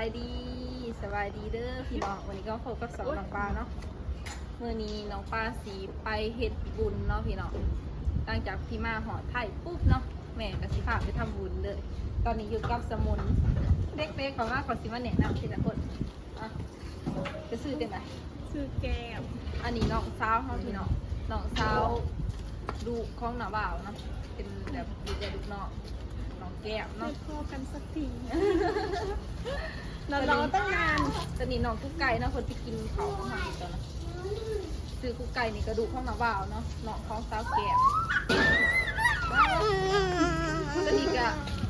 ายดีสบายดีเด้อพี่น้องวันนี้ก็พบกับสองน้องปลาเนาะเมื่อนี้น้องปลาสีไปเฮ็ดบุญเนาะพี่น้องหลังจากที่มาหอไทยปุ๊บเนาะแม่ก็สิพาไปทำบุญเลย ตอนนี้อยู่กับสมุนเด็กๆของว่าขอสิมาแนะนำทีละคนอะจะซื้อเป็นไหนชื่อแก้มอันนี้น้องสาวเขาพี่น้องน้องสาวดูของหนาบ่าวเนาะเป็นแบบดีใจลูกน้องน้อง แก้มไม่เนาะพอกันสักทีเรารอตั้งนานตอนนี้น้องกุ๊กไก่เนาะคนที่กินเขาของมันตอนนั้นซื้อกุ๊กไก่นี่กระดูกของหนาบ่าวเนาะน้องของสาวแก้มตัวนี้ก็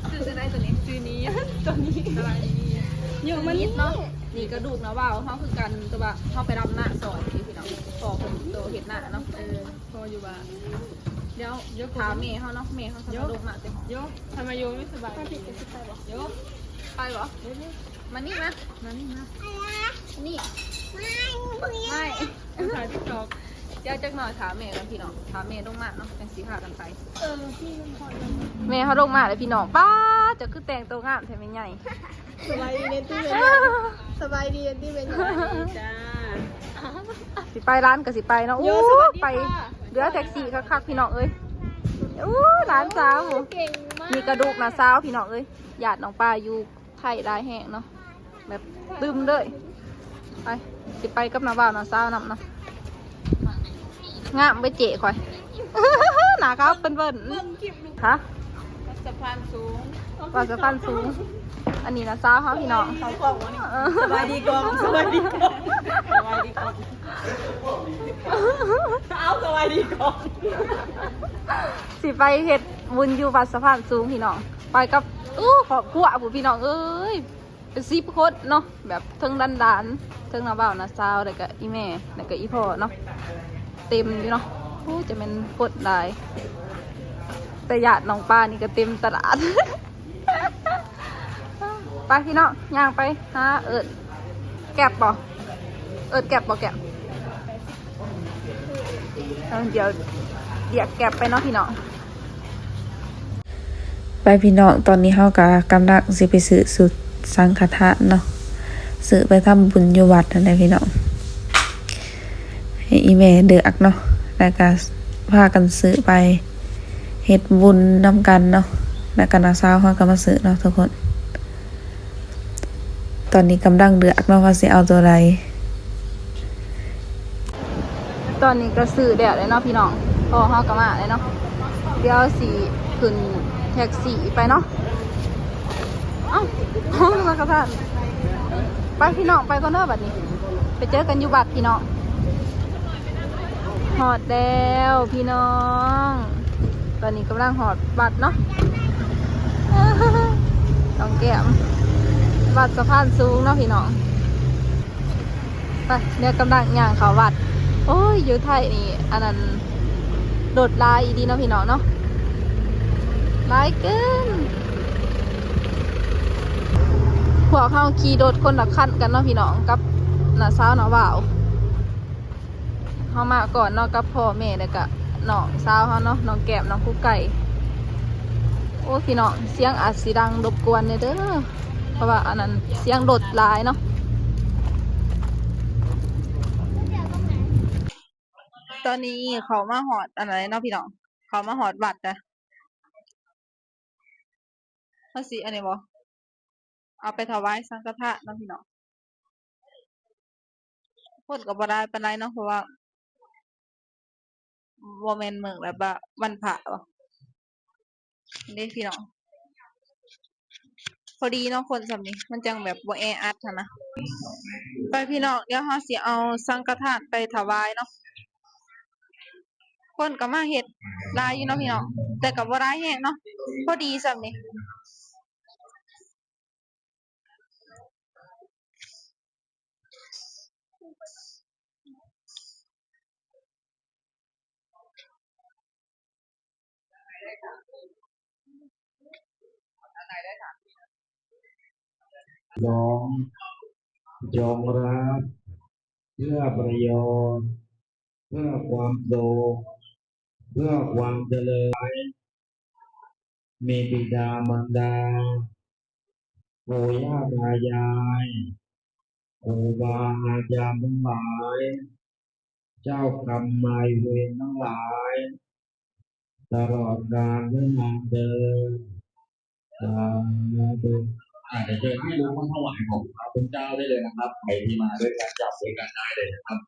ซื้อจะได้ตัวนี้ซื้อนี้ตัวนี้อะไรนี่อยู่มันนินี่ดเนาะนี่กระดูกหนาบ่าวเขาคือกันแต่ว่าเขาไปรำหน้าซอยพี่พี่น้องพอคนโตเห็ดหน้าเนาะเออพออยู่บ้าน เดี๋ยวยกขาเมย์เขาเนาะเมย์เขาทำลงมาเต็มโยทำไมโยไม่สบายดีโยไปเหรอมานี่มามานี่มานี่ไม่ถ่ายติ๊กต็อกเดี๋ยวจักหน่อยถามเมย์กันพี่น้องถามเมย์ลงมาเนาะเป็นสีขากันไปเออพี่มันพอแล้วเมย์เขาลงมาเลยพี่น้องป้าจะคือแต่งตัวงามแถมใหญ่สบายดีเนตี้เป็นไงสบายดีเนตี้เป็นไงจ้าสิไปร้านกับสิไปเนาะโยอู้สวัสดีไป เดือแท็กซี่คักๆพี่น้องเอ้ยอู้ร้านสาว เก่งมากมีกระดูกนะสาวพี่น้องเอ้ยหยาดน้องปลาอยู่ไทยได้แห้งเนาะแบบตึมเลยไปสิไปกับน้าบ่าวน้าสาวนำเนาะงามไปเจ๋ข่อย หนาครับเป็นเบิ่นเบิ่งคลิปลูกฮะะพานสูงว่าสะพานสูง อันนี้นะสาวเขาพี่น้องเขากล่องวะนี่เออสบายดีกองสบายดีกองสบายดีกองเอาสบายดีกองสิไปเฮ็ดบุญอยู่วัดสะพานสูงพี่น้องไปกับอู้ขอบครัวผู้พี่น้องเอ้ยเป็นสิบคนเนาะแบบเทิงดันดานเทิงนาบ่าวนาซาวแล้วก็อีแม่แล้วก็อีพ่อเนาะเต็มอยู่เนาะโอ้จะเป็นปดได้ แต่ญาติน้องป้านี่ก็เต็มตลาด ไปพี่น้องย่างไปหาเอิดแก็บบ่เอิดแก็บบ่แก็บเดี๋ยวเดี๋ยวแก็บไปเนาะพี่น้องไปพี่น้องตอนนี้เฮาก็กำลังสิไปซื้อสุดสังฆทานเนาะซื้อไปทำบุญอยู่วัดนั่นแหละพี่น้องให้อีแม่เดือกเนาะแล้วก็พากันซื้อไป เฮ็ดบุญนำกันเนาะแล้วก็นาสาวเฮาก็มาซื้อเนาะทุกคน ตอนนี้กำลังเดือกเนาะว่าสิเอาตัวใดตอนนี้ก็ซื้อเดี๋ยวเลยเนาะพี่น้องพอเฮากลับมาเลยเนาะเดี๋ยวสีขึ้นแท็กซี่ไปเนาะเอ้าห้องมากระทานไปพี่น้องไปก่อนเนาะบัดนี้ ไปเจอกันอยู่บัดพี่น้องหอดแล้วพี่น้อง ตอนนี้กำลังหอดบัดเนาะต้องแก้มบัดสะพานสูงเนาะพี่น้อง ไปเดี๋ยวกำลังย่างเขาวัด โอ้ยอยู่ไทยนี่ อันนั้นโดดลายอีดีเนาะพี่น้องเนาะลายเกินพวกเขาขี่โดดคนละคันกันเนาะพี่น้องกับน้าสาวน้าบ่าวเขามาก่อนเนาะกับพ่อแม่แล้วก็ น้องสาวเขาเนาะน้องแก้มน้องคุกไก่ โอ้พี่น้องเสียงอาจสีดังรบกวนเนี่ยเด้อเพราะว่าอันนั้นเสียงโดดลายเนาะตอนนี้เขามาหอดอะไรเนาะพี่น้อง เขามาหอดบัตรนะเขาสิอันนี้บอเอาไปถวายสังฆทานเนาะพี่น้องพูดกับ่ได้เป็นไรเนาะเพราะว่า โมเมนเมืองแบบว่าวันพระวะนี่พี่น้อง พอดีเนาะคนสำนี้ มันจังแบบบ่แออัดหั้นนะ ไปพี่น้อง เดี๋ยวเราสิเอาสังฆทานไปถวายเนาะ คนก็มาเฮ็ดหลายอยู่เนาะพี่น้อง แต่กับ่ร้ายแฮงเนาะ พอดีส่ำนี้ ยอมยอมรับเพื่อประโยชน์เพื่อความสุขเพื่อความเจริญมีบิดามารดาปู่ย่าตายายครูบาอาจารย์ทั้งหลาย เจ้ากรรมนายเวรทั้งหลาย ตลอดกาลและนานเดินสาธุ อาจจะเชิญที่รู้ว่าถวายของพระคุณเจ้าได้เลยนะครับใครที่มาด้วยกันจับด้วยกันได้เลยนะครับ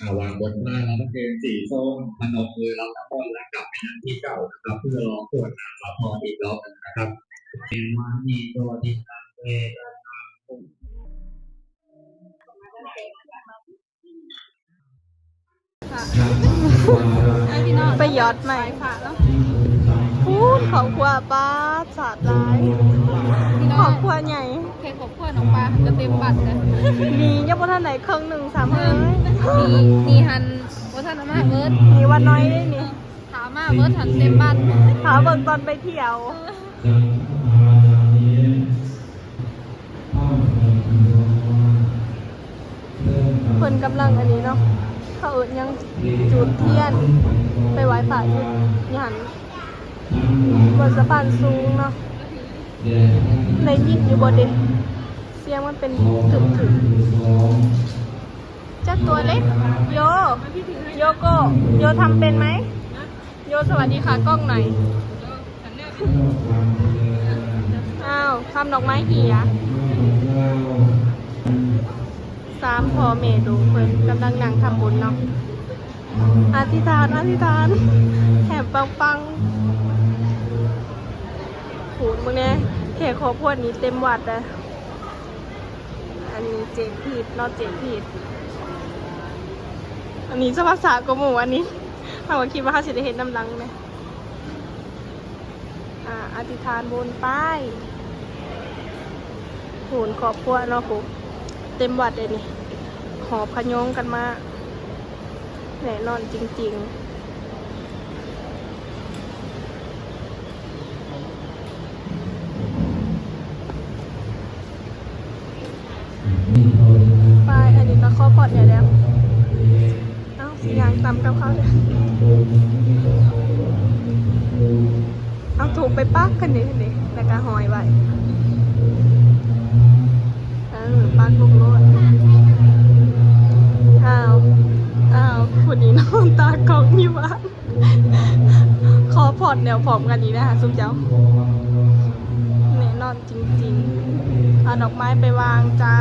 อ่าวางบนหน้าแล้วก็เกณฑ์สีส้มพนมมือรับน้ำมนต์แล้วกลับไปนั่งที่เก่านะครับเพื่อรอตรวจน้ำรับพรอีกรอบหนึงนะครับเป็นมานีตัวดิสังเวทนาภูไปยอดใหม่ค่ะเนาะ พูดขอบครัวป้าสาดร้ายพี่น้ขอองบครัวใหญ่แค่ขอบคุณน้องปลาจะเต็มบัตรเลยมียังบ่ท่านไหนเครื่องหนึ่งสามเอ้ยมีมีหันว่าท่านอามาเบิร์ดมีวันน้อยได้นี่ถามมาเบิร์ดหันเต็มบัตรหาเบิ่งตอนไปเที่ยว เพิ่นกำลังอันนี้เนาะเขาเอิ้นยังจุดเทียน ไปไหว้พระอยู่นี่หัน บนสะพานสูงเนาะในยินอยู่บนเด็เสียงมันเป็นถึงถึงเจ้าตัวเล็ก โย โยโก โยทำเป็นไหม โยสวัสดีค่ะกล้องหน่อย อ้าวทำดอกไม้เหี่ยสามพอเมดูเพิ่นกำลังนั่งทำบุญเนาะ อธิษฐานอธิษฐานแถมปังปังผูดมึงเนี่ยแขกขอพวดนี้เต็มวัดเลยอันนี้เจ็ผิดนอเจ็ผิดอันนี้จะภาษากหมูอันนี้เขาก็คิดว่าเขาจะได้เห็นน้ำลังไหมอ่าอธิษฐานบนป้ายโหนขอบพวดนาะผมเต็มวัดเลยนี่หอบขยงกันมา แน่นอนจริง ๆไปอันนี้ก็ข้อพอดเนี่ยแล้ว เอ้าสียางตำกับเขาเลยเอาถูกไปปักกันดิดิแล้วก็หอยไว้ เออปักลูกโล มตากล้องอยู่บ้านขอพอดแนวผอมกันนี้นะคะซุ้มเจ้าแน่นอนจริงๆเอาดอกไม้ไปวางจ้า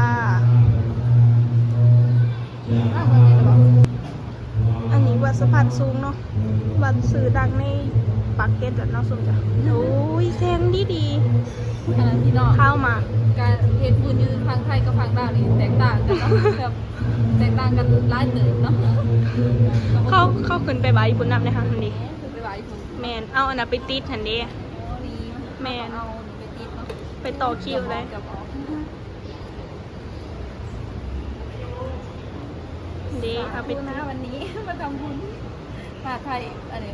อันนี้วัดสะพานสูงเนาะวัดสื่อดังใน ปากเกร็ดอะเนาะสุมจ้ะโอ้ยแซงดีดีอันนั้นพี่น้องเข้ามา การเฮ็ดบุญอยู่ทางไทยกับทางดาวนี่แตกต่างกันเนาะแบบแตกต่างกันหลายเติบเนาะเข้าเข้าขึ้นไปบายบุญนำเลยค่ะทันดีคือไปไหว้คนแมนเอาอันนั้นไปติดทันดีดีแมนเอาไปติดเนาะไปต่อคิวเลยกับออกดีเอาไปไปนะวันนี้มาทำบุญมาไทยอะไร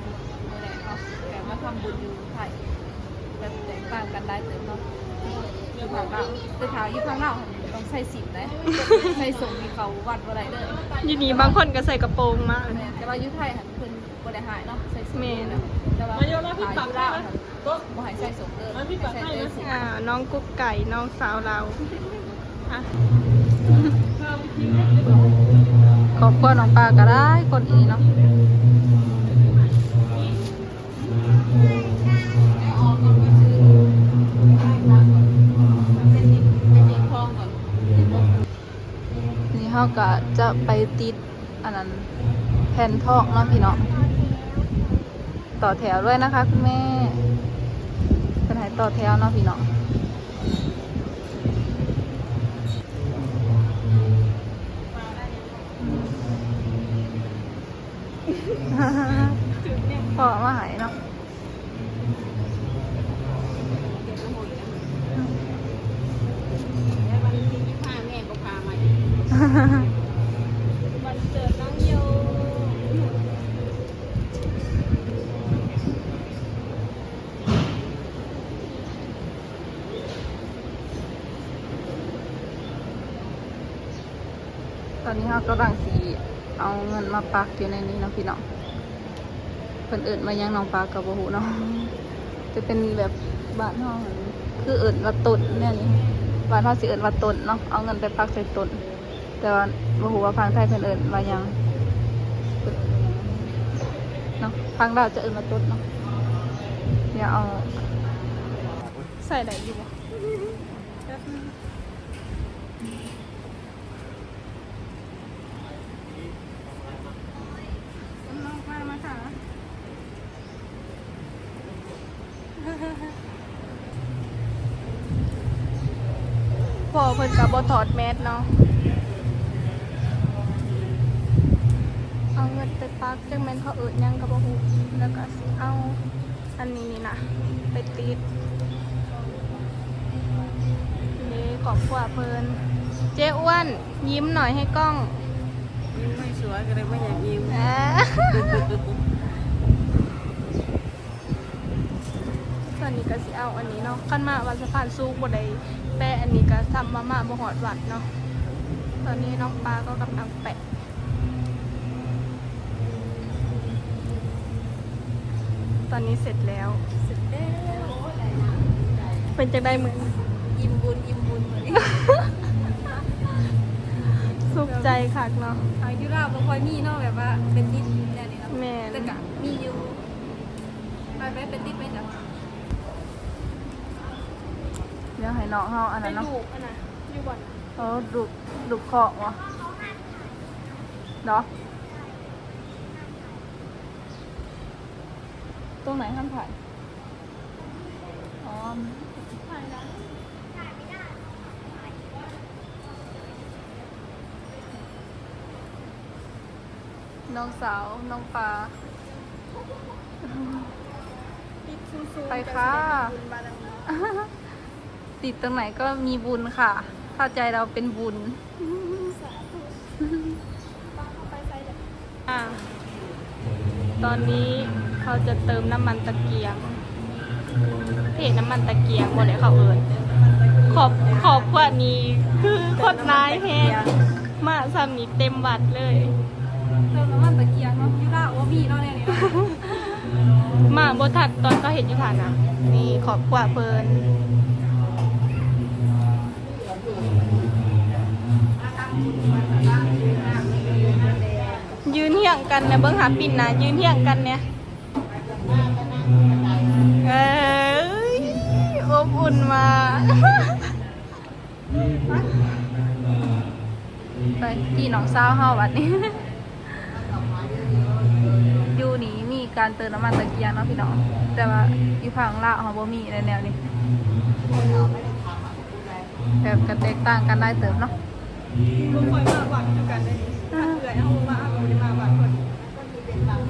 อะไรเนาะแบบมาทำบุญอยู่ไทยแบบแตกต่างกันได้เติบเนาะอยู่ฝั่งเราแต่ถามอยู่ฝั่งเราต้องใส่สิบนะใส่ส่งมีเขาวัดอะไรเลยอยูนี่บางคนก็ใส่กระโปรงมากแต่ว่าอยุไทยหันเพิ่นบ่ได้หายเนาะใส่สูทแม่นแต่ว่าอายุลาวหันบ่ใหายใส่สูทเลยใส่เลยสิอ่าน้องกุ๊กไก่น้องสาวเราอะขอบคุณน้องปลาก็ได้คนอีเนาะ เฮาก็จะไปติดอันนั้นแผ่นทองเนาะพี่เนาะต่อแถวด้วยนะคะคุณแม่เป็นไหต่อแถวเนาะพี่เนาะพอมาหายเนาะ วันเกิดน้องโย ต อนนี้เรากำลังสีเอาเงินมาปักอยู่ในนี้เนาะพี่น้องเพิ่นเอิญมายังน้องปลากกับโบหูเนาะจะเป็นแบบบ้านห้องคือเอิญว่าตุดเนี่ยนี่บ้านเฮาสิเอิ้นว่าต้นเนาะเอาเงินไปพักใส่ต้นแต่ว่าบ่ฮู้ว่าฟังไทยเพิ่นเอิ้นว่ายังเนาะฟังลาจะเอิ้นว่าต้นเนาะเดี๋ยเอาใส่ได้อยู่บ่ พอเพิ่นกับบถอดแมสเนาะ เอาเงินไปปักจังแม่นเขาเอิดหยังกับบ่ฮู้แล้วก็สิเอาอันนี้นี่นะไปติดนี่ขอบคุณเพิ่นเจ๊อ้วนยิ้มหน่อยให้กล้องไม่สวยก็เลยไม่อยากยิ้มอ่าตอนนี้ก็สิเอาอันนี้เนาะขั้นมาวันสะพานสูงบ่ได้ แปะอันนี้ก็ทำมาม่าบ่หอดวัดเนาะ ตอนนี้น้องปลาก็กำลังแปะตอนนี้เสร็จแล้ว เสร็จแล้วเป็นจะได้มือยิ้มบุญยิ้มบุญเลยสุขใจคักเนาะอายุราบ่ค่อยมีเนาะแบบว่าเป็นติดแน่นี่เนาะแม่นแต่ก็มีอยู่ไปไปเป็นติดไหมจ๊ะ เดี๋ยวให้น้องเฮาอันไปนั้นเนาะดูอันน่ะอยู่บ่อนเออดุดุของวะเนาะตรงไหนห้ามถ่าย อ๋อน้องสาว น้องปลาติดซูๆไปค่ะ ติดตรงไหนก็มีบุญค่ะ ถ้าใจเราเป็นบุญอ่าตอนนี้เขาจะเติมน้ำมันตะเกียง เพจน้ำมันตะเกียงบนไหนเขาเอิญขอบขอบกว่านี้คือโคตรนายแฮงมาสามีเต็มวัดเลย เติมน้ำมันตะเกียงเนาะอยุราว่ามีเนาะเนี่ยนี่เนาะมาบทัดตอนเขาเห็นอยู่ฐานะนี่ขอบกว่าเพลิน ยืนเที่ยงกันนะเบิ้งหาปิ่นนะยืนเที่ยงกันเนี่ยเอ้ยอบอุ่นมาไปที่หนองเศร้าวเฮาวัดนี้ อยู่นี่มีการเติมน้ำมันตะเกียงเนาะพี่น้อง แต่ว่าอยู่ฝั่งลาวเฮาบ่มีในแนวนี้แบบกระแตกต่างกันได้เติมเนาะ บ่ค่อยมาวัดอยู่กันเลยถ้าเอื่อยเอามาเอาบ่ได้มาวัดคน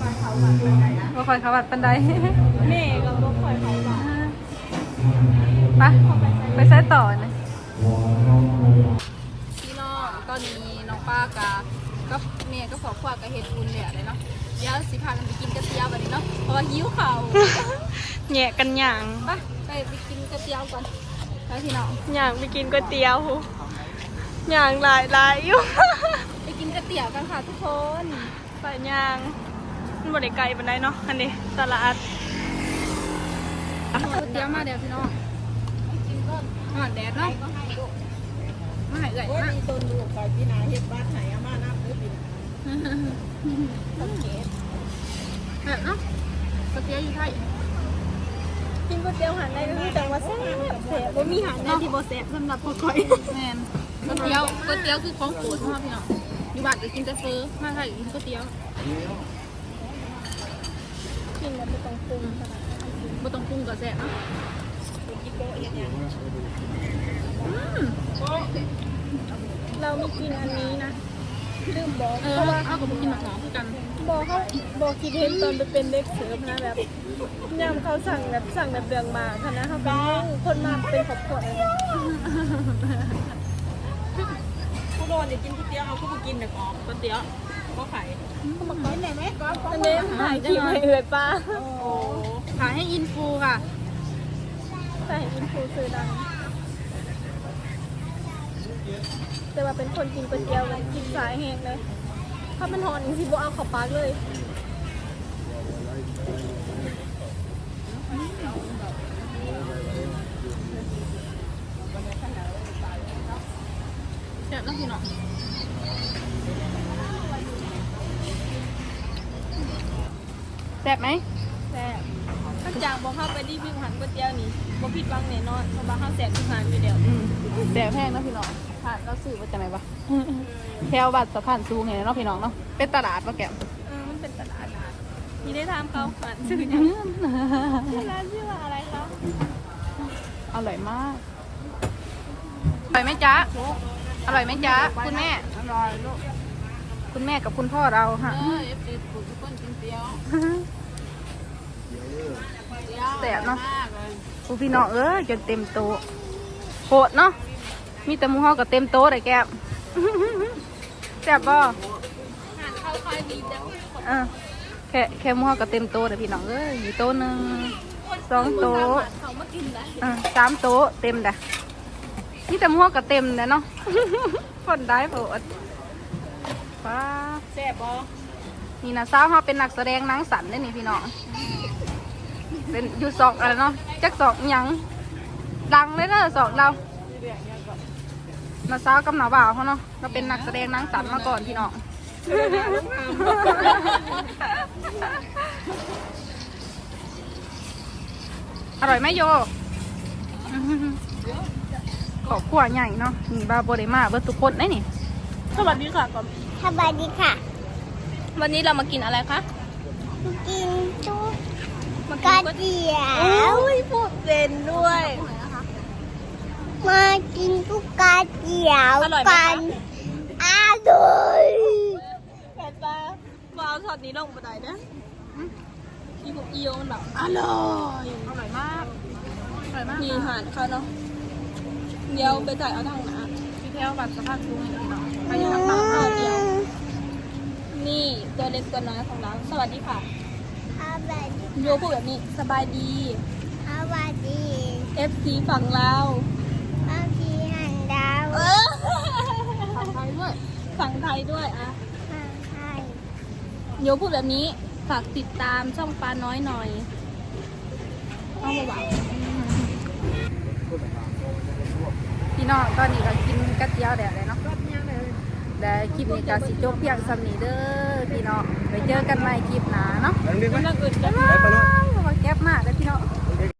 มาเขาวัดปานใดนะบ่ค่อยเข้าวัดปานใด แม่ก็บ่ค่อยเขาวัดไปไปใช้ต่อนะพี่น้องตอนนี้น้องป้ากาก็แม่ก็ขอคว้ากระเฮ็ดบุญเนี่ยเลยเนาะเดี๋ยวสิพากันไปกินกระเทียมบัดนี้เนาะเพราะว่าหิวข้าวแหยะกันหย่างไปไปไปกินกระเทียมก่อนไปพี่น้อง หย่างไปกินก๋วยเตี๋ยวหย่างหลายหลายอยู่ไปกินกระ เทียมกันค่ะทุกคนไปย่างมันบ่ได้ไกลปานใดเนาะอันนี้ตลาดกระเทียมมาเดี๋ยวพี่น้องกินก่อนอ่อนแดดเนาะมาให้เอื่อยมาต้นลูกไปพี่นาเฮ็ดบ้านไหนอามาน้ำเด้อพี่นาแบบเนาะกระเทียมอยู่ไทยกินก๋วยเตี๋ยวหันได้คือจังว่าแซ่บแซ่บบ่มีหันได้ที่บ่แซ่บสำหรับพวกข่อยแมนก๋วยเตี๋ยวก๋วยเตี๋ยวคือของโปรดของเราพี่น้อง อยู่บ้านก็กินแต่เฟอมาไทยก็กินก๋วยเตี๋ยวกินแล้วบ่ต้องปรุงขนาดนั้นบ่ต้องปรุงก็แซ่บเนาะอืมเรามีกินอันนี้นะลืมบอกเออเพราะว่าเอากับบ่กินหมักหอมคือกันบอกเขาบอกคิดเห็นตอนไปเป็นเด็กเสิร์ฟนะแบบยามเขาสั่งแบบสั่งแบบเดืองมาค่ะนะเขาเป็นคนมาเป็นครอบครัวเลยผู้ โดนอยากกินก๋วยเตี๋ยวเอาผู้บ่กินแบบออกก๋วยเตี๋ยวก็ไข่อันนี้ถ่ายคลิปให้เอือยป้าโอ้ขายให้อินฟูค่ะแต่เห็นอินฟูซื้อดังแต่ว่าเป็นคนกินก๋วยเตี๋ยวเลยกินสายแห้งเลยถ้ามันหอนจริงๆบ่เอาเขับปากเลย บนะพี่น้องแซ่บไหมแซ่บถ้าจากบอกเข้าไปรีวิวหันก๋วยเตี๋ยวนี่บ่ผิดหวังแน่นอนเพราะว่าเฮาแซ่บทุกหันอยู่เดียวอืมแซ่บแพงนะพี่น้องผ่านเราซื้อมาจากไหนวะแถวบัตรสะพานสูงไงเนาะพี่น้องเนาะเป็นตลาดปะแก้มเออมันเป็นตลาดนัดมีได้ทำเขาฝันชื่อยังร้านชื่อว่าอะไรคะอร่อยมากอร่อยไหมจ๊ะ อร่อยไหมจ๊ะคุณแม่ อร่อยลูกคุณแม่กับคุณพ่อเราฮะเออเอฟซีปุ๋ยทุกคนกินเตี๋ยวแซ่บเนาะมากเลยกูพี่น้องเอ้ยจนเต็มโต๊ะโหดเนาะมีแต่หมูฮอกับเต็มโต๊ะเลยแก้มแซ่บบ่หันเข้าคอยดีจังเออแค่แค่หมูฮอกับเต็มโต๊ะเลยพี่น้องเอ้ยมีโต๊ะหนึ่งสองโต๊ะเขามากินได้อะสามโต๊ะเต็มเด้ะ นี่แต่หมัวก็เต็มเด้อเนาะคนได้โปรดป้าแซ่บบ่นี่นะสาวเขาเป็นนักแสดงหนังสันได้อนี่พี่น้อง เป็นอยู่สองอะไรเนาะจักสองหยัง ดังเลยเด้อสองเรานาสาวกับหนาบ่าวเขาเนาะเราเป็นนักแสดงหนังสันมาก่อนพี่น้องอร่อยไหมโย ขอบขัวใหญ่เนาะนี่บาโบเดมาเบิร์ทุกคนได้นี่สวัสดีค่ะก่อนสวัสดีค่ะ วันนี้เรามากินอะไรคะกินตุ๊กมากระกินก๋วยเตี๋ยวเตี๋ยวโอ้ยพูดเป็นด้วย มากินตุ๊กกระเตี๋ยวอร่อยไหมกัคะ นอร่อยแต่ปลาบเอาช็อตนี้ลงไปได้นะอีพวกอีโอมันแบบอร่อยอร่อยมากอร่อยมากมีอาหารเขาเนาะ เดี๋ยวไปถ่ายเอาทางหน้าพี่แถวบัตรสภาพชูให้พี่น้องใครจะทำตามข้าวเดียว นี่ตัวเล็กตัวน้อยของเรา สวัสดีค่ะสวัสดีโยพูดแบบนี้สบายดีสวัสดี FC ฝั่งเราบางทีหันดาวเออทำไทยด้วยฝั่งไทยด้วยอะมาให้โยพูดแบบนี้ฝากติดตามช่องปลาน้อยหน่อยเอามาหวา นพี่น้องตอนนี้ก็กินกระเจียวแดดเลยเนาะแต่คลิปนี้ก็สิจบเพียงสำนีเด้อพี่น้องไปเจอกันใหม่คลิปหน้าเนาะมันน่าอึดจังว้าวมาแก๊บมากเลยพี่น้อง